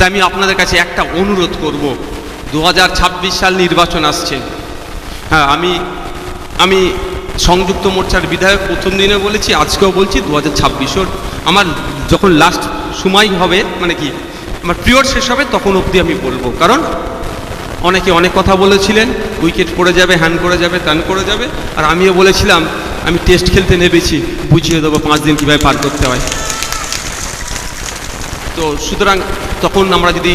তাই আমি আপনাদের কাছে একটা অনুরোধ করব। দু হাজার ছাব্বিশ সাল নির্বাচন আসছে। হ্যাঁ আমি আমি সংযুক্ত মোর্চার বিধায়ক প্রথম দিনে বলেছি, আজকেও বলছি দু হাজার ছাব্বিশের আমার যখন লাস্ট সময় হবে মানে কি, আমার পিরিয়ড শেষ হবে, তখন অবধি আমি বলব। কারণ অনেকে অনেক কথা বলেছিলেন উইকেট পড়ে যাবে হ্যান করে যাবে ত্যান করে যাবে। আর আমিও বলেছিলাম, আমি টেস্ট খেলতে নেমেছি, বুঝিয়ে দেবো পাঁচ দিন কীভাবে পার করতে হয়। তো সুতরাং তখন আমরা যদি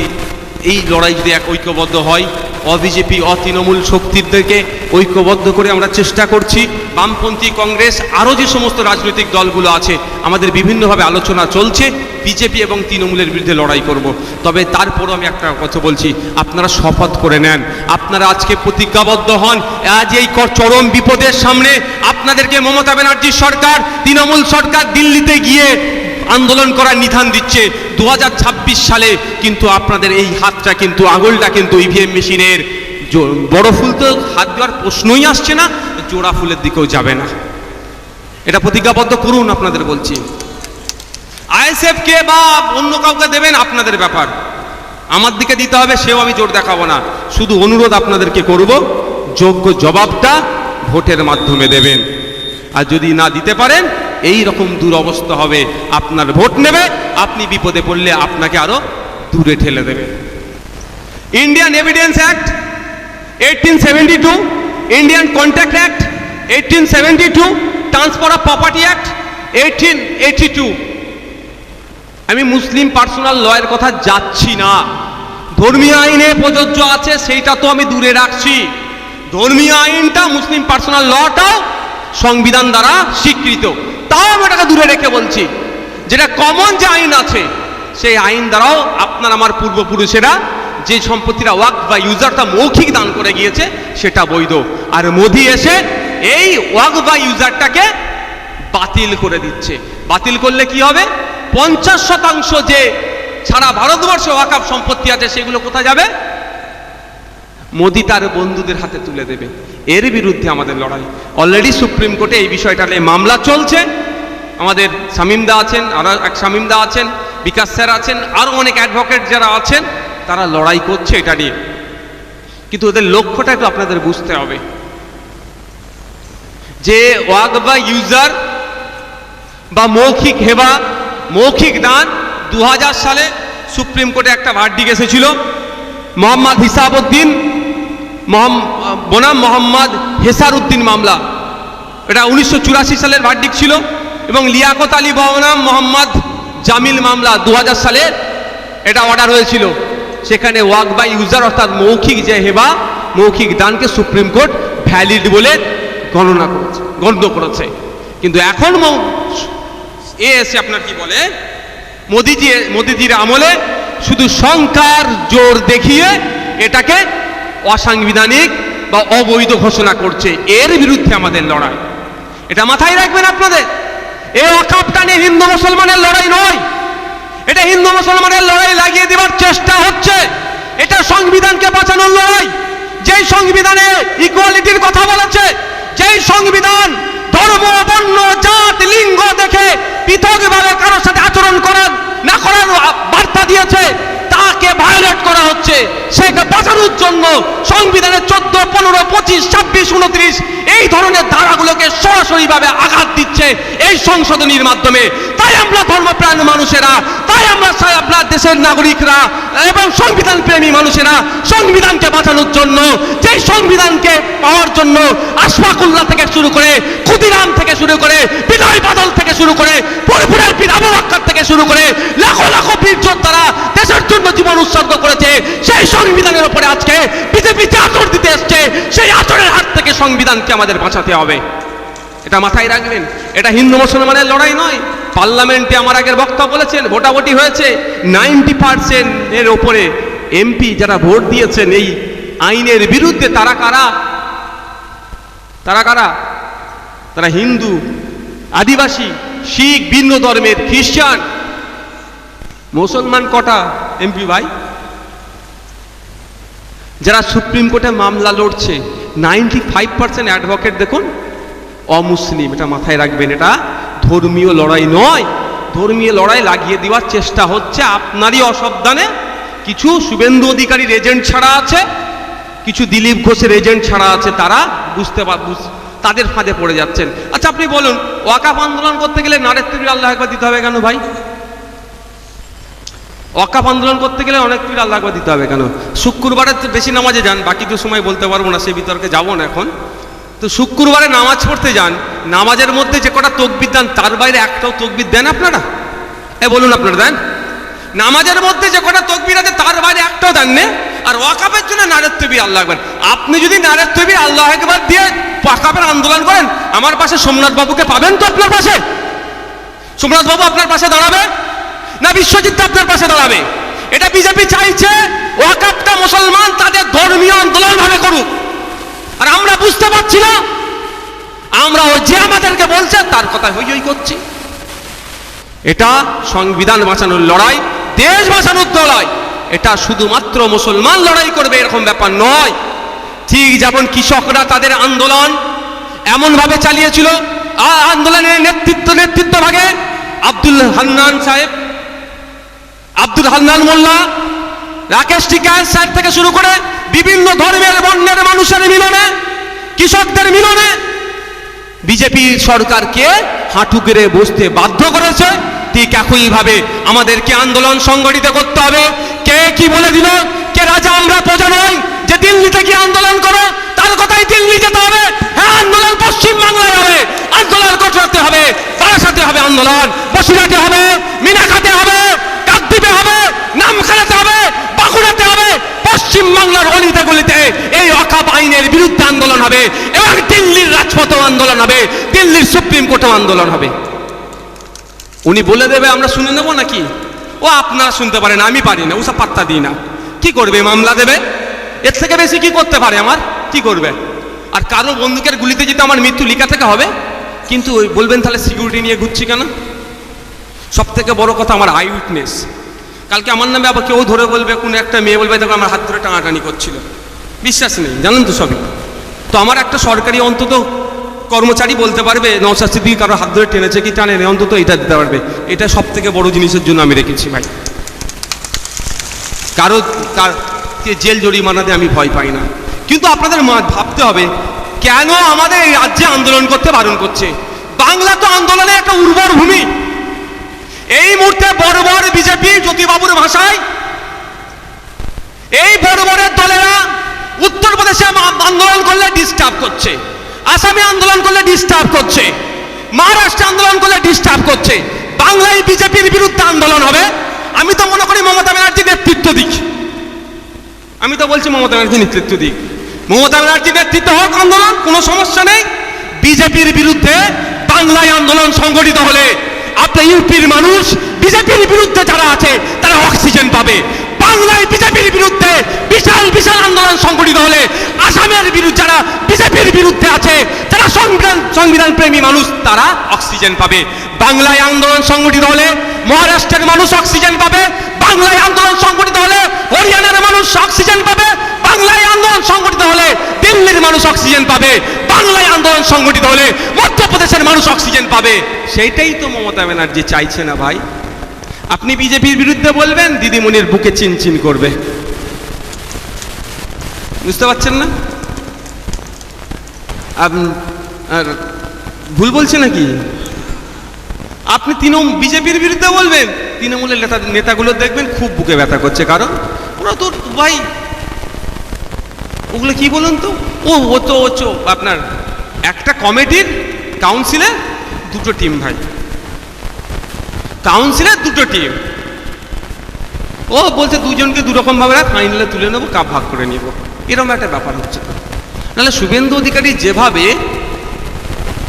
এই লড়াই যদি এক ঐক্যবদ্ধ হয়, অবিজেপি, অতৃণমূল শক্তিদেরকে ঐক্যবদ্ধ করে আমরা চেষ্টা করছি। বামপন্থী কংগ্রেস, আরও যে সমস্ত রাজনৈতিক দলগুলো আছে, আমাদের বিভিন্নভাবে আলোচনা চলছে, বিজেপি এবং তৃণমূলের বিরুদ্ধে লড়াই করব। তবে তারপরও আমি একটা কথা বলছি, আপনারা শপথ করে নেন। আপনারা আজকে প্রতিজ্ঞাবদ্ধ হন, আজ এই চরম বিপদের সামনে আপনাদেরকে মমতা ব্যানার্জির সরকার, তৃণমূল সরকার দিল্লিতে গিয়ে আন্দোলন করার নিধান দিচ্ছে। দু হাজার ছাব্বিশ সালে কিন্তু আপনাদের এই হাতটা কিন্তু, আঙুলটা কিন্তু ইভিএম মেশিনের বড় ফুল তো হাত দেওয়ার প্রশ্নই আসছে না, জোড়া ফুলের দিকেও যাবে না। এটা প্রতিজ্ঞাবদ্ধ করুন আপনাদের বলছি। আইএসএফ কে বা অন্য কাউকে দেবেন আপনাদের ব্যাপার। আমার দিকে দিতে হবে, সেও আমি জোর দেখাবো না। শুধু অনুরোধ আপনাদেরকে করব, যোগ্য জবাবটা ভোটের মাধ্যমে দেবেন। আর যদি না দিতে পারেন এই রকম দুরবস্থা হবে, আপনার ভোট নেবে, আপনি বিপদে পড়লে আপনাকে আরও দূরে ঠেলে দেবে। Indian evidence act eighteen seventy two Indian contract act eighteen seventy two transfer of property act eighteen eighty two আমি মুসলিম পার্সোনাল লয়ের কথা যাচ্ছি না। ধর্মীয় আইনে প্রযোজ্য আছে, সেইটা তো আমি দূরে রাখছি। ধর্মীয় আইনটা মুসলিম পার্সোনাল লটাও সংবিধান দ্বারা স্বীকৃত। তাও আমি ওটাকে দূরে রেখে বলছি। যেটা কমন যে আইন আছে, সেই আইন দ্বারাও আপনার আমার পূর্বপুরুষেরা যে সম্পত্তিরা ওয়াক বা ইউজারটা মৌখিক দান করে গিয়েছে, সেটা বৈধ। আর মোদি এসে এই ওয়াক বা ইউজারটাকে বাতিল করে দিচ্ছে। বাতিল করলে কি হবে? পঞ্চাশ শতাংশ যে সারা ভারতবর্ষে ওয়াকাপ সম্পত্তি আছে, সেগুলো কোথায় যাবে? মোদি তার বন্ধুদের হাতে তুলে দেবে। এর বিরুদ্ধে আমাদের লড়াই। অলরেডি সুপ্রিম কোর্টে এই বিষয়টা নিয়ে মামলা চলছে। আমাদের শামিমদা আছেন আরও এক শামিমদা আছেন, বিকাশ স্যার আছেন আরও অনেক অ্যাডভোকেট যারা আছেন, তারা লড়াই করছে এটা নিয়ে। কিন্তু ওদের লক্ষ্যটা একটু আপনাদের বুঝতে হবে। যে ওয়াক বা ইউজার বা মৌখিক হেবা, মৌখিক দান দু হাজার সালে সুপ্রিম কোর্টে একটা ভার্ডিক এসেছিল। মোহাম্মদ হিসাবউদ্দিন মোহাম- বনাম মোহাম্মদ হেসার উদ্দিন মামলা। এটা উনিশশো চুরাশি সালের ভার্ডিক ছিল এবং লিয়াকত আলী বনাম মোহাম্মদ জামিল মামলা দু হাজার সালে এটা অর্ডার হয়েছিল। সেখানে ওয়াক বাই ইউজার অর্থাৎ মৌখিক যে হেবা, মৌখিক দানকে সুপ্রিম কোর্ট ভ্যালিড বলে গণনা করেছে, গণ্য করেছে। কিন্তু এখন এ এসে আপনার কি বলে? মোদিজি, মোদিজির আমলে শুধু সংখ্যার জোর দেখিয়ে এটাকে অসাংবিধানিক বা অবৈধ ঘোষণা করছে। এর বিরুদ্ধে আমাদের লড়াই। এটা মাথায় রাখবেন আপনাদের। এই অকাপটা নিয়ে হিন্দু মুসলমানের লড়াই নয়। এটা হিন্দু মুসলমানের লড়াই লাগিয়ে দেওয়ার চেষ্টা হচ্ছে। এটা সংবিধানকে বাঁচানোর লড়াই। যেই সংবিধানে ইকুয়ালিটির কথা বলেছে, যেই সংবিধান ধর্ম, বর্ণ, জাত, লিঙ্গ দেখে পৃথকভাবে কারোর সাথে আচরণ করার না করার বার্তা দিয়েছে তাকে ভায়োলেট করা হচ্ছে। সেকে বাঁচানোর জন্য সংবিধানের চোদ্দ, পনেরো, পঁচিশ, ছাব্বিশ, উনত্রিশ, এই ধরনের ধারাগুলোকে সরাসরিভাবে আঘাত দিচ্ছে এই সংশোধনীর মাধ্যমে। তাই আমরা ধর্মপ্রাণ মানুষেরা, তাই আমরা আপনার দেশের নাগরিকরা এবং সংবিধান প্রেমী মানুষেরা সংবিধানকে বাঁচানোর জন্য, যেই সংবিধানকে পাওয়ার জন্য আশফাকুল্লাহ থেকে শুরু করে, ক্ষুদিরাম থেকে শুরু করে বিনয় বাদল থেকে শুরু করে, পরিপুরের পীর আবু বাক্কার থেকে শুরু করে, লাখো লাখো বীর যোদ্ধারা দেশের জন্য জীবন উৎসর্গ করেছে, সেই সংবিধানের উপরে আজকে বিজেপি যে আচর দিতে এসছে, সেই আচরের হাত থেকে সংবিধানকে আমাদের বাঁচাতে হবে। এটা মাথায় রাখবেন, এটা হিন্দু মুসলমানের লড়াই নয় পার্লামেন্টে আমার আগের বক্তা বলেছেন, ভোটাভুটি হয়েছে। নাইনটি পার্সেন্টের ওপরে এমপি যারা ভোট দিয়েছেন এই আইনের বিরুদ্ধে, তারা কারা? তারা কারা? তারা হিন্দু, আদিবাসী, শিখ, ভিন্ন ধর্মের খ্রিস্টান। মুসলমান কটা এমপি ভাই? যারা সুপ্রিম কোর্টে মামলা লড়ছে, নাইনটি ফাইভ পার্সেন্ট অ্যাডভোকেট দেখুন, অমুসলিম, এটা মাথায় রাখবেন, এটা ধর্মীয় লড়াই নয়। ধর্মীয় লড়াই লাগিয়ে দেওয়ার চেষ্টা হচ্ছে আপনারই অসাবধানে। কিছু শুভেন্দু অধিকারীর এজেন্ট ছাড়া আছে, কিছু দিলীপ ঘোষের এজেন্ট ছাড়া আছে, তারা বুঝতে পার তাদের ফাঁদে পড়ে যাচ্ছেন। আচ্ছা আপনি বলুন, ওয়াকাফ আন্দোলন করতে গেলে নারের তৈরি আল্লাহ একবার দিতে হবে কেন ভাই? ওয়াকাফ আন্দোলন করতে গেলে অনেক তৈরি আল্লাহ একবার দিতে হবে কেন? শুক্রবারে বেশি নামাজে যান, বাকি তো সময় বলতে পারব না, সে বিতর্কে যাব না এখন। তো শুক্রবারে নামাজ পড়তে যান, নামাজের মধ্যে যে কটা তকবির দেন, তার বাইরে একটাও তকবির দেন আপনারা? এ বলুন আপনারা দেন। নামাজের মধ্যে যে কটা তকবির আছে, তার বাইরে একটাও দেন নে। আর ওয়াকাফের জন্য নারের তবির আল্লাহ একবার আপনি যদি নারের তবির আল্লাহ একবার দিয়ে ওয়াকাফের আন্দোলন করেন, আমার পাশে সোমনাথ বাবুকে পাবেন তো আপনার পাশে? সোমনাথ বাবু আপনার পাশে দাঁড়াবে? না বিশ্বজিৎ আপনার পাশে দাঁড়াবে? এটা বিজেপি চাইছে, ওয়াকাফটা মুসলমান তাদের ধর্মীয় আন্দোলন ভাবে করুক। আর আমরা বুঝতে পারছি না। আমরা ও যে আমাদেরকে বলছে, তার কথা হই হই করছি। এটা সংবিধান বাঁচানোর লড়াই, দেশ বাঁচানোর লড়াই এটা শুধুমাত্র মুসলমান লড়াই করবে, এরকম ব্যাপার নয়। ঠিক যেমন কৃষকরা তাদের আন্দোলন এমনভাবে চালিয়েছিল আন্দোলনের নেতৃত্ব নেতৃত্ব ভাগে আব্দুল হান্নান সাহেব, আব্দুল হান্নান মোল্লা, রাকেশ টিকায় স্যার থেকে শুরু করে বিভিন্ন ধর্মের বর্ণের মানুষের মিলনে, কৃষকদের মিলনে বিজেপি সরকারকে হাঁটু গেড়ে বসতে বাধ্য করেছে। ঠিক একইভাবে আমাদেরকে আন্দোলন সংগঠিত করতে হবে। কে কি বলে দিল? কে রাজা আমরা প্রজা নয় যে দিল্লিতে গিয়ে আন্দোলন করো, তার কথাই দিল্লি যেতে হবে। হ্যাঁ আন্দোলন পশ্চিমবাংলায় হবে। আন্দোলন করতে হবে বারাসাতে হবে আন্দোলন বসিরাতে হবে মিনাখাতে হবে কাকদ্বীপে হবে নামখানাতে হবে বাঁকুড়াতে হবে পশ্চিম বাংলার অলিতে গলিতে এই অকাপ আইনের বিরুদ্ধে আন্দোলন হবে এবং দিল্লির রাজপথেও আন্দোলন হবে, দিল্লির সুপ্রিম কোর্টেও আন্দোলন হবে। উনি বলে দেবে, আমরা শুনে নেব নাকি? ও, আপনারা শুনতে পারেন, আমি পারি না ওসব পাত্তা দিই না। কি করবে, মামলা দেবে? এর থেকে বেশি কি করতে পারে আমার? কি করবে? আর কারও বন্দুকের গুলিতে যেতে আমার মৃত্যু লিখা থেকে হবে? কিন্তু ওই বলবেন, তাহলে সিকিউরিটি নিয়ে ঘুরছি কেন? সব থেকে বড় কথা আমার আই উইটনেস কালকে আমার নামে আবার কেউ ধরে বলবে, কোনো একটা মেয়ে বলবে, দেখো আমার হাত ধরে টানাটানি করছিল। বিশ্বাস নেই, জানেন তো সবই। তো আমার একটা সরকারি অন্তত কর্মচারী বলতে পারবে নওশাদ সিদ্দিকি কারও হাত ধরে টেনেছে কি টানে নি, অন্তত এটা দিতে পারবে। এটা সব থেকে বড় জিনিসের জন্য আমি রেখেছি ভাই। কারও কারকে জেল জরিমানাতে আমি ভয় পাই না। কিন্তু আপনাদের ভাবতে হবে কেন আমাদের এই রাজ্যে আন্দোলন করতে বারণ করছে? বাংলা তো আন্দোলনের একটা উর্বর ভূমি। এই মুহূর্তে বর্বর বিজেপি জ্যোতিবাবুর ভাষায় এই বর্বরের দলেরা উত্তরপ্রদেশে আন্দোলন করলে ডিস্টার্ব করছে। আসামে আন্দোলন করলে ডিস্টার্ব করছে। মহারাষ্ট্রে আন্দোলন করলে ডিস্টার্ব করছে। বাংলায় বিজেপির বিরুদ্ধে আন্দোলন হবে। আমি তো মনে করি মমতা ব্যানার্জি নেতৃত্ব দিক। আমি তো বলছি মমতা ব্যানার্জি নেতৃত্ব দিক। মমতা ব্যানার্জি নেতৃত্ব হোক আন্দোলন, কোনো সমস্যা নেই। বিজেপির বিরুদ্ধে বাংলায় আন্দোলন সংগঠিত হলে আপনার ইউপির মানুষ, বিজেপির বিরুদ্ধে যারা আছে, তারা অক্সিজেন পাবে। বাংলায় বিজেপির বিরুদ্ধে বিশাল বিশাল আন্দোলন সংগঠিত হলে আসামের বিরুদ্ধে যারা বিজেপির বিরুদ্ধে আছে, যারা সংবিধান সংবিধান প্রেমী মানুষ, তারা অক্সিজেন পাবে। বাংলায় আন্দোলন সংগঠিত হলে মহারাষ্ট্রের মানুষ অক্সিজেন পাবে। বাংলায় আন্দোলন সংগঠিত হলে হরিয়ানার মানুষ অক্সিজেন পাবে। বাংলায় আন্দোলন সংগঠিত হলে দিল্লির মানুষ অক্সিজেন পাবে। বাংলায় আন্দোলন সংগঠিত হলে মধ্যপ্রদেশের মানুষ অক্সিজেন পাবে। সেইটাই তো মমতা ব্যানার্জি চাইছে না ভাই। আপনি বিজেপির বিরুদ্ধে বলবেন, দিদিমণির বুকে চিনচিন করবে। বুঝতে পারছেন না? আর ভুল বলছে নাকি? আপনি তৃণমূল, বিজেপির বিরুদ্ধে বলবেন, তৃণমূলের নেতা, নেতাগুলো দেখবেন খুব বুকে ব্যথা করছে, কারণ ওরা তো ভাই, ওগুলো কি বলুন তো? ও ও তো, ও আপনার একটা কমিটির কাউন্সিলে দুটো টিম ভাই। কাউন্সিলের দুটো টিম ও বলছে দুজনকে দুরকম ভাবে ফাইনালে তুলে নেব কাপ ভাগ করে নিব। এরকম একটা ব্যাপার হচ্ছে। নাহলে শুভেন্দু অধিকারী যেভাবে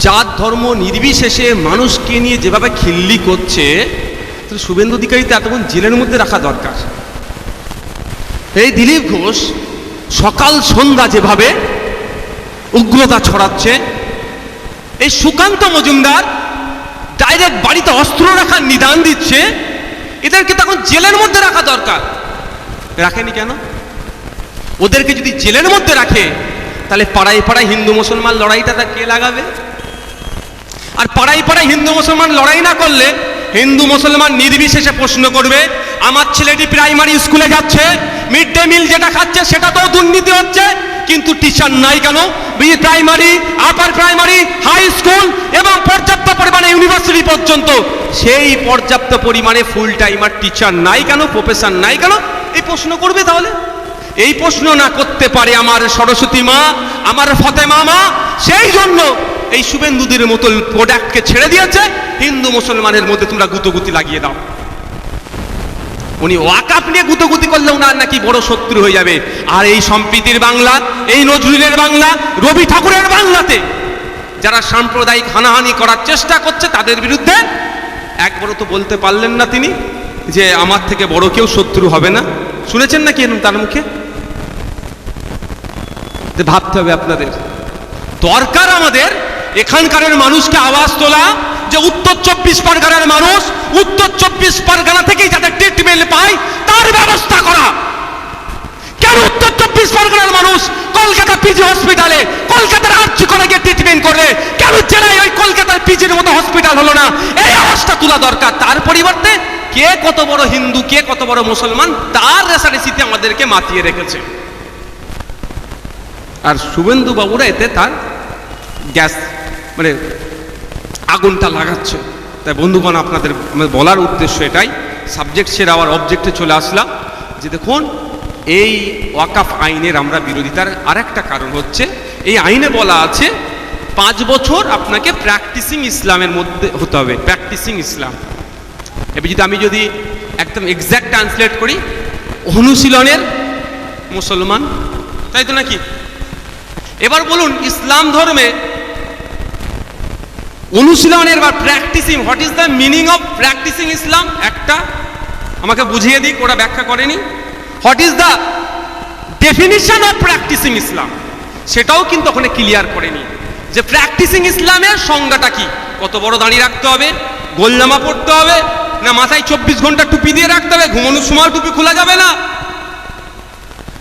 জাত, ধর্ম, নির্বিশেষে মানুষকে নিয়ে যেভাবে খিল্লি করছে, তাহলে শুভেন্দু অধিকারীতে এতক্ষণ জেলের মধ্যে রাখা দরকার। এই দিলীপ ঘোষ সকাল সন্ধ্যা যেভাবে উগ্রতা ছড়াচ্ছে, এই সুকান্ত মজুমদার ডাইরেক্ট বাড়িতে অস্ত্র রাখার নিদান দিচ্ছে, এদেরকে তখন জেলের মধ্যে রাখা দরকার। রাখেনি কেন? ওদেরকে যদি জেলের মধ্যে রাখে, তাহলে পাড়ায় পাড়ায় হিন্দু মুসলমান লড়াইটা তা কে লাগাবে? আর পাড়ায় পাড়ায় হিন্দু মুসলমান লড়াই না করলে, হিন্দু মুসলমান নির্বিশেষে প্রশ্ন করবে, আমার ছেলেটি প্রাইমারি স্কুলে যাচ্ছে, মিড ডে মিল যেটা খাচ্ছে সেটা তো দুর্নীতি হচ্ছে, কিন্তু টিচার নাই কেন? Primary, upper primary, high school এবং পরিমাণে ইউনিভার্সিটি পর্যন্ত, সেই পর্যাপ্ত পরিমাণে ফুল টাইমার টিচার নাই কেন প্রফেসর নাই কেন? এই প্রশ্ন করবে তাহলে? এই প্রশ্ন না করতে পারে আমার সরস্বতী মা, আমার ফতেমা মা, সেই জন্য এই শুভেন্দুদের মতো প্রোডাক্টকে ছেড়ে দিয়েছে, হিন্দু মুসলমানের মধ্যে তোমরা গুতগুতি লাগিয়ে দাও। উনি ওয়াকাপ নিয়ে গুতগুতি করলে ওনার নাকি বড় শত্রু হয়ে যাবে। আর এই সম্প্রীতির বাংলা, এই নজরুলের বাংলা, রবি ঠাকুরের বাংলাতে যারা সাম্প্রদায়িক হানাহানি করার চেষ্টা করছে তাদের বিরুদ্ধে একবারও তো বলতে পারলেন না তিনি যে আমার থেকে বড় কেউ শত্রু হবে না। শুনেছেন নাকি এরকম তার মুখে? ভাবতে হবে আপনাদের। দরকার আমাদের এখানকারের মানুষকে আওয়াজ তোলা যে উত্তর চব্বিশ পরগনার মানুষ উত্তর চব্বিশ পরগনা থেকেই যাতে ট্রিটমেন্ট পায়, তার ব্যবস্থা করা। কেন উত্তর চব্বিশ পরগনার মানুষ কলকাতা পিজি হসপিটালে, কলকাতার করে গিয়ে ট্রিটমেন্ট করবে কেন জেলায় ওই কলকাতার পিজির মতো হসপিটাল হলো না? এই আওয়াজটা তোলা দরকার। তার পরিবর্তে কে কত বড় হিন্দু, কে কত বড় মুসলমান, তার রেসারেসিতে আমাদেরকে মাতিয়ে রেখেছে। আর শুভেন্দু বাবুরা এতে তার গ্যাস মানে আগুনটা লাগাচ্ছে। তাই বন্ধুগণ, আপনাদের বলার উদ্দেশ্য এটাই। সাবজেক্ট ছেড়ে আবার অবজেক্টে চলে আসলাম। যে দেখুন এই ওয়াকাফ আইনের আমরা বিরোধিতার আরেকটা কারণ হচ্ছে, এই আইনে বলা আছে, পাঁচ বছর আপনাকে প্র্যাকটিসিং ইসলামের মধ্যে হতে হবে প্র্যাকটিসিং ইসলাম। এবার যদি আমি যদি একদম এক্স্যাক্ট ট্রান্সলেট করি, অনুশীলনের মুসলমান, তাই তো নাকি? এবার বলুন, ইসলাম ধর্মে অনুশীলনের বা practising what is the meaning of practising Islam? একটা, আমাকে বুঝিয়ে দিক, ওরা ব্যাখ্যা করেনি। What is the definition of practising Islam সেটাও কিন্তু ওখানে ক্লিয়ার করেনি। যে প্র্যাকটিসিং ইসলামের সংজ্ঞাটা কি? কত বড় দাঁড়িয়ে রাখতে হবে গোলজামা পড়তে হবে, না মাথায় চব্বিশ ঘণ্টা টুপি দিয়ে রাখতে হবে, ঘুমানোর সময় টুপি খোলা যাবে না?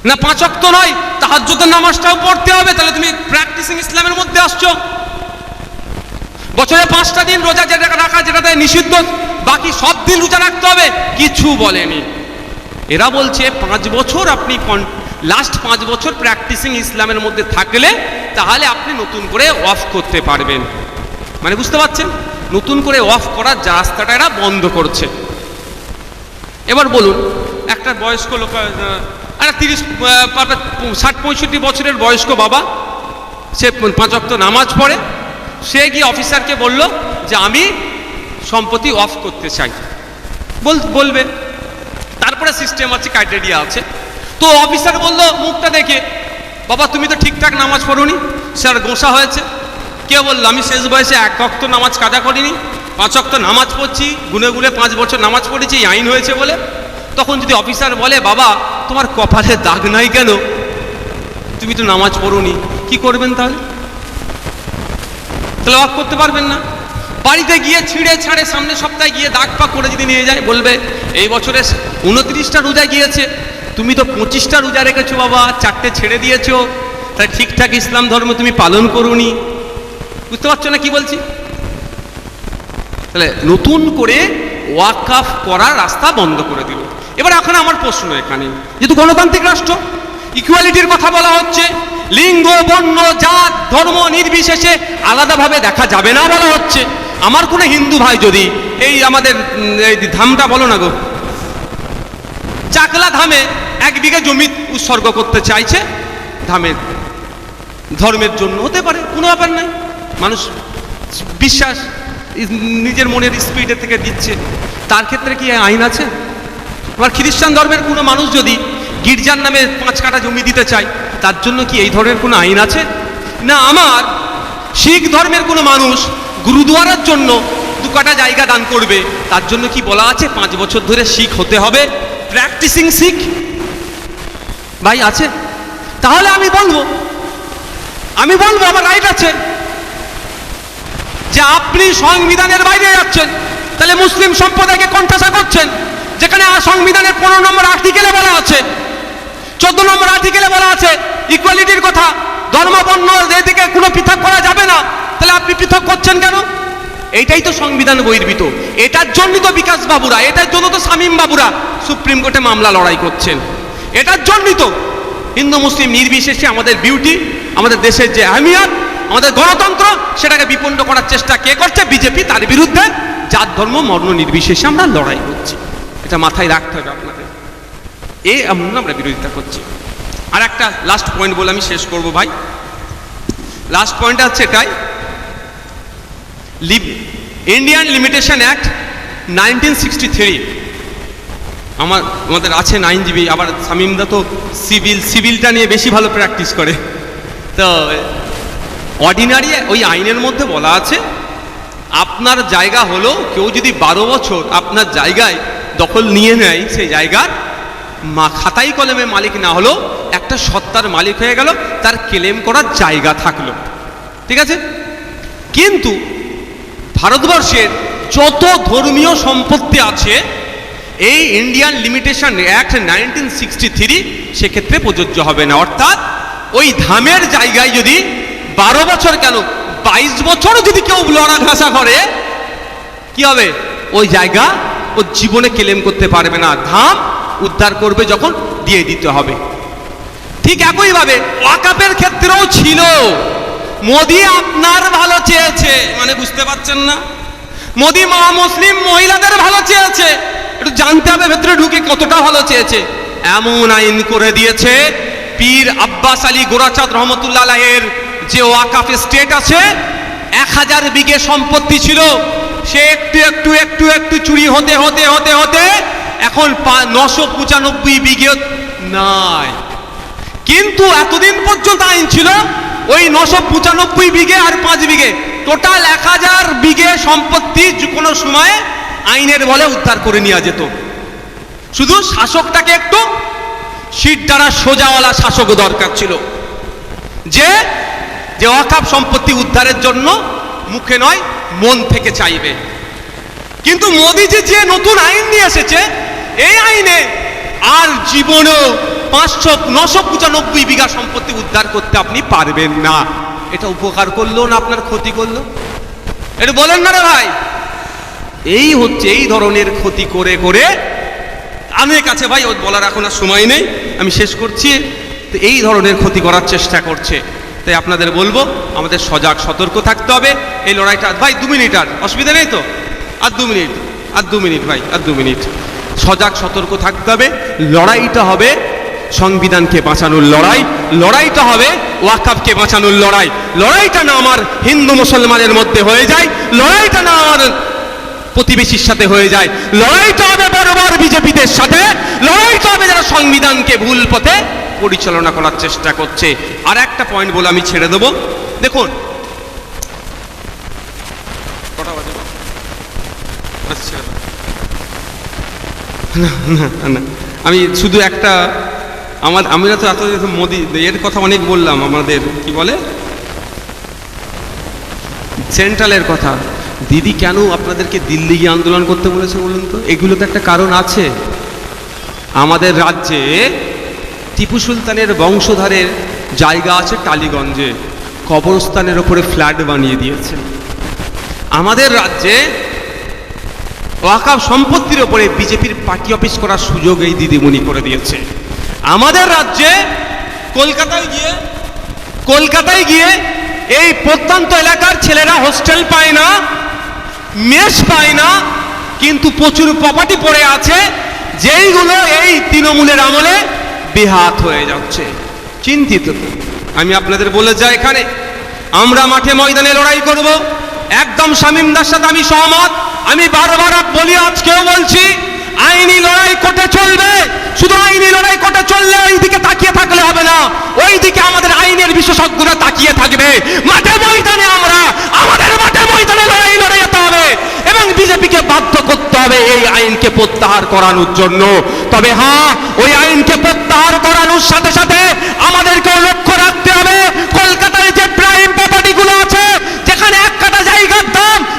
না পাঁচ অক্ত নয়, তাহাজ্জুদের নামাজটাও পড়তে হবে, তাহলে তুমি প্র্যাকটিসিং ইসলামের মধ্যে আসছো। বছরে পাঁচটা দিন রোজা যেটা রাখা যেটাতে নিষিদ্ধ, বাকি সব দিন রোজা রাখতে হবে, কিছু বলেনি। এরা বলছে পাঁচ বছর আপনি লাস্ট পাঁচ বছর প্র্যাকটিসিং ইসলামের মধ্যে থাকলে তাহলে আপনি নতুন করে অফ করতে পারবেন। মানে বুঝতে পারছেন? নতুন করে অফ করার রাস্তাটা এরা বন্ধ করছে। এবার বলুন, একটা বয়স্ক লোক একটা তিরিশ ষাট, পঁয়ষট্টি বছরের বয়স্ক বাবা, সে পাঁচ অক্ত নামাজ পড়ে, সে গিয়ে অফিসারকে বলল যে আমি সম্পত্তি অফ করতে চাই। বল, বলবে তারপরে সিস্টেম আছে ক্রাইটেরিয়া আছে। তো অফিসার বলল, মুখটা দেখে, বাবা, তুমি তো ঠিকঠাক নামাজ পড়োনি, স্যার গোসা হয়েছে। কে বলল, আমি শেষ বয়সে এক অক্ত নামাজ কাজা করিনি, পাঁচ অক্ত নামাজ পড়ছি, গুনে গুনে পাঁচ বছর নামাজ পড়েছি আইন হয়েছে বলে। তখন যদি অফিসার বলে, বাবা, তোমার কপালে দাগ নাই কেন? তুমি তো নামাজ পড়োনি, কি করবেন তাহলে? তাহলে অফ করতে পারবেন না। বাড়িতে গিয়ে ছিঁড়ে ছাড়ে সামনে সপ্তাহে গিয়ে দাগ পাক করে যদি নিয়ে যায়, বলবে, এই বছরে উনত্রিশটা রোজা গিয়েছে, তুমি তো পঁচিশটা রোজা রেখেছো বাবা, চারটে ছেড়ে দিয়েছ তাই ঠিকঠাক ইসলাম ধর্ম তুমি পালন করুনি। বুঝতে পারছ না কি বলছি? তাহলে নতুন করে ওয়াকাফ করার রাস্তা বন্ধ করে দিল। এবার এখন আমার প্রশ্ন এখানে, যেহেতু গণতান্ত্রিক রাষ্ট্র ইকুয়ালিটির কথা বলা হচ্ছে, লিঙ্গ, বর্ণ, জাত, ধর্ম নির্বিশেষে আলাদাভাবে দেখা যাবে না বলা হচ্ছে। আমার কোনো হিন্দু ভাই যদি এই আমাদের এই ধামটা বলো না গো। চাকলা ধামে এক বিঘা জমি উৎসর্গ করতে চাইছে, ধামের ধর্মের জন্য হতে পারে, কোনো ব্যাপার নাই। মানুষ বিশ্বাস নিজের মনের স্পিডের থেকে দিচ্ছে। তার ক্ষেত্রে কি আইন আছে? আবার খ্রিস্টান ধর্মের কোনো মানুষ যদি গির্জার নামে পাঁচ কাটা জমি দিতে চায়, তার জন্য কি এই ধরনের কোনো আইন আছে? না, আমার শিখ ধর্মের কোনো মানুষ গুরুদুয়ারার জন্য দু কাটা জায়গা দান করবে। তার জন্য কি বলা আছে? পাঁচ বছর ধরে শিখ হতে হবে। Practising Sikh. ভাই, আছে? তাহলে আমি বলব আমি বলব, আমার রাইট আছে। যে আপনি সংবিধানের বাইরে যাচ্ছেন, তাহলে মুসলিম সম্প্রদায়কে কণ্ঠাসা করছেন, যেখানে সংবিধানের পনেরো নম্বর আর্টিকেলে বলা আছে, চোদ্দ নম্বর আর্টিকেলে বলা আছে ইকুয়ালিটির কথা ধর্ম বর্ণ এদিকে কোনো পৃথক করা যাবে না। তাহলে আপনি পৃথক করছেন কেন? এইটাই তো সংবিধান বহির্ভূত। এটার জন্য তো বিকাশ বাবুরা, এটার জন্য তো শামীম বাবুরা সুপ্রিম কোর্টে মামলা লড়াই করছেন। এটার জন্যই তো হিন্দু, মুসলিম, নির্বিশেষে আমাদের বিউটি আমাদের দেশের যে আহমিয়ত, আমাদের গণতন্ত্র, সেটাকে বিপন্ন করার চেষ্টা কে করছে? বিজেপি, তার বিরুদ্ধে জাত, ধর্ম, মর্ম নির্বিশেষে আমরা লড়াই করছি। এটা মাথায় রাখতে হবে আপনাদের। এ আমরা আমরা বিরোধিতা করছি। আর একটা লাস্ট পয়েন্ট বলে আমি শেষ করব ভাই। লাস্ট পয়েন্টটা হচ্ছে এটাই। Indian limitation act nineteen sixty three আমার, আমাদের আছেন আইনজীবী আবার শামীমদা তো সিভিল, সিভিলটা নিয়ে বেশি ভালো প্র্যাকটিস করে। তো অর্ডিনারি ওই আইনের মধ্যে বলা আছে, আপনার জায়গা হলো কেউ যদি বারো বছর আপনার জায়গায় দখল নিয়ে নেয়, সেই জায়গার মা, খাতাই কলমে মালিক না হলো, একটা সত্তার মালিক হয়ে গেল, তার ক্লেম করার জায়গা থাকল। ঠিক আছে? কিন্তু ভারতবর্ষের যত ধর্মীয় সম্পত্তি আছে, এই Indian limitation act nineteen sixty three সেক্ষেত্রে প্রযোজ্য হবে না। অর্থাৎ ওই ধামের জায়গায় যদি বারো বছর কেন, বাইশ বছরও যদি কেউ লড়া ঘাসা করে, কি হবে? ওই জায়গা ও জীবনে ক্লেম করতে পারবে না। ধাম উদ্ধার করবে যখন দিয়ে দিতে হবে। ঠিক একইভাবে ওয়াকাপের ক্ষেত্রেও ছিল। মোদি আপনার ভালো চেয়েছে। মানে বুঝতে পারছেন না? মোদি মা মুসলিম মহিলাদের ভালো চেয়েছে। একটু জানতে হবে, ভেতরে ঢুকে কতটা ভালো চেয়েছে। এমন আইন করে দিয়েছে পীর আব্বাস আলী গোরাচাঁদ রহমতুল্লাহ এর যে ওয়াকাফ স্টেট আছে, এক হাজার বিঘে সম্পত্তি ছিল। সে একটু একটু একটু একটু চুরি হতে হতে হতে হতে এখন নশো পঁচানব্বই বিঘে নাই। কিন্তু এতদিন পর্যন্ত আইন ছিল ওই নশো পঁচানব্বই বিঘে আর পাঁচ বিঘে। টোটাল এক হাজার বিঘে সম্পত্তি কোনো সময়ে আইনের বলে উদ্ধার করে নেওয়া যেত। শুধু শাসকটাকে একটু সিট দ্বারা সোজাওয়ালা শাসক দরকার ছিল। যে যে অকাপ সম্পত্তি উদ্ধারের জন্য মুখে নয়, মন থেকে চাইবে। কিন্তু মোদিজি যে নতুন আইন নিয়ে এসেছে, এই আইনে আর জীবনেও পাঁচশো, নশো পঁচানব্বই বিঘা সম্পত্তি উদ্ধার করতে আপনি পারবেন না। এটা উপকার করল না আপনার ক্ষতি করল? এটা বলেন না রে ভাই। এই হচ্ছে, এই ধরনের ক্ষতি করে করে আমার কাছে ভাই বলার এখন আর সময় নেই। আমি শেষ করছি। তো এই ধরনের ক্ষতি করার চেষ্টা করছে। তাই আপনাদের বলব, আমাদের সজাগ, সতর্ক থাকতে হবে। এই লড়াইটা, ভাই, দু মিনিট আর, অসুবিধা নেই তো? আর দু মিনিট, আর দু মিনিট, ভাই, আর দু মিনিট। সজাগ, সতর্ক থাকতে হবে। লড়াইটা হবে সংবিধানকে বাঁচানোর লড়াই। লড়াইটা হবে ওয়াকাবকে বাঁচানোর লড়াই। লড়াইটা না আমার হিন্দু মুসলমানের মধ্যে হয়ে যায়, লড়াইটা না আমার প্রতিবেশীর সাথে হয়ে যায়। লড়াইটা হবে বরাবর বিজেপিদের সাথে, লড়াইটা হবে যারা সংবিধানকে ভুল পথে পরিচালনা করার চেষ্টা করছে। আর একটা পয়েন্ট বলে আমি ছেড়ে দেবো। দেখুন। আমি শুধু একটা আমার আমরা তো এত মোদি, এর কথা অনেক বললাম আমাদের, কি বলে? সেন্ট্রালের কথা। দিদি কেন আপনাদেরকে দিল্লি গিয়ে আন্দোলন করতে বলেছে বলুন তো? এগুলো তো একটা কারণ আছে। আমাদের রাজ্যে টিপু সুলতানের বংশধারের জায়গা আছে টালিগঞ্জে। কবরস্থানের ওপরে ফ্ল্যাট বানিয়ে দিয়েছে আমাদের রাজ্যে ওয়াকাফ সম্পত্তির ওপরে বিজেপির পার্টি অফিস করার সুযোগ এই দিদিমণি করে দিয়েছে। আমাদের রাজ্যে কলকাতায় গিয়ে কলকাতায় গিয়ে এই প্রত্যন্ত এলাকার ছেলেরা হোস্টেল পায় না মেস পায় না, কিন্তু প্রচুর প্রপার্টি পড়ে আছে, যেইগুলো এই তৃণমূলের আমলে বেহাত হয়ে যাচ্ছে। চিন্তিত আমি আপনাদের বলে যাই এখানে, আমরা মাঠে ময়দানে লড়াই করব। একদম শামীমদার সাথে আমি সহমত। আমি বারবার বলি, আজকেও বলছি আইনি লড়াই কোর্টে চলবে। শুধু আইনি লড়াই কোর্টে চললে ওই দিকে তাকিয়ে থাকলে হবে না। ওই দিকে আমাদের আইনের বিশেষজ্ঞরা তাকিয়ে থাকবে। মাঠে ময়দানে আমরা, আমাদের মাঠে ময়দানে লড়াই লড়ে যেতে হবে। এবং বিজেপিকে বাধ্য করতে হবে এই আইনকে প্রত্যাহার করানোর জন্য। তবে হ্যাঁ ওই আইনকে প্রত্যাহার করানোর সাথে সাথে আমাদেরকেও লক্ষ্য রাখতে হবে। কলকাতায় যে প্রাইম প্রপার্টিগুলো আছে, যেখানে এক কাটা জায়গার দাম কোটি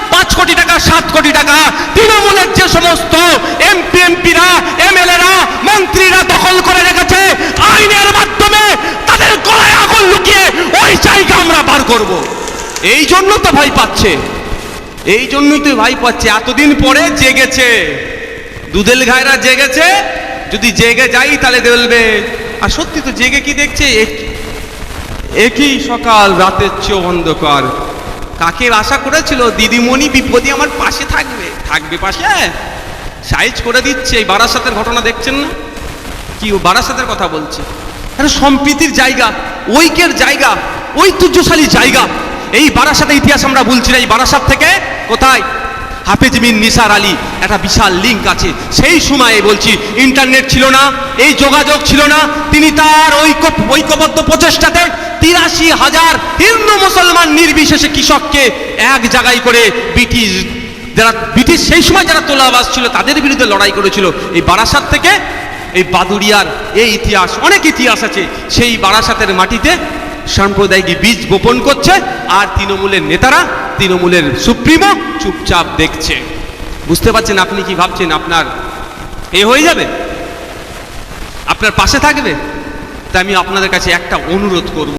সাত কোটি টাকা তৃণমূলের যে সমস্ত এমপি, এমপিরা, এমএলএরা, মন্ত্রীরা দখল করে রেখেছে, আইনের মাধ্যমে তাদের গলায় আগুন লুকিয়ে ওই জায়গা আমরা বার করব। এই জন্য তো ভয় পাচ্ছে। এই জন্যই তো ভাই পাচ্ছে। এতদিন পরে জেগেছে। দুধেল ঘায়রা জেগেছে। যদি জেগে যাই তাহলে বলবে আর সত্যি তো জেগে কি দেখছে? একই সকাল, রাতের চেয়েও অন্ধকার। কাকে আশা করেছিল, দিদিমণি বিপদে আমার পাশে থাকবে। থাকবে পাশে? সাইজ করে দিচ্ছে, এই বারাসাতের ঘটনা দেখছেন না? কি ও বারাসাতের কথা বলছে? আরে সম্প্রীতির জায়গা, ঐক্যের জায়গা, ঐতিহ্যশালী জায়গা। এই বারাসাতের ইতিহাস আমরা বলছি না। এই বারাসাত থেকে কোথায় হাফেজ বিন নিসার আলী একটা বিশাল লিঙ্ক আছে। সেই সময়ে বলছি ইন্টারনেট ছিল না, এই যোগাযোগ ছিল না, তিনি তার ঐক্য, ঐক্যবদ্ধ প্রচেষ্টাতে তিরাশি হাজার হিন্দু মুসলমান নির্বিশেষে কৃষককে এক জায়গায় করে ব্রিটিশ যারা, ব্রিটিশ সেই সময় যারা তোলাবাস ছিল, তাদের বিরুদ্ধে লড়াই করেছিল। এই বারাসাত থেকে এই বাদুরিয়ার এই ইতিহাস, অনেক ইতিহাস আছে, সেই বারাসাতের মাটিতে সাম্প্রদায়িক বীজ বপন করছে আর তৃণমূলের নেতারা, তৃণমূলের সুপ্রিমো চুপচাপ দেখছে। বুঝতে পারছেন আপনি কি ভাবছেন? আপনার এ হয়ে যাবে? আপনার পাশে থাকবে? তাই আমি আপনাদের কাছে একটা অনুরোধ করব।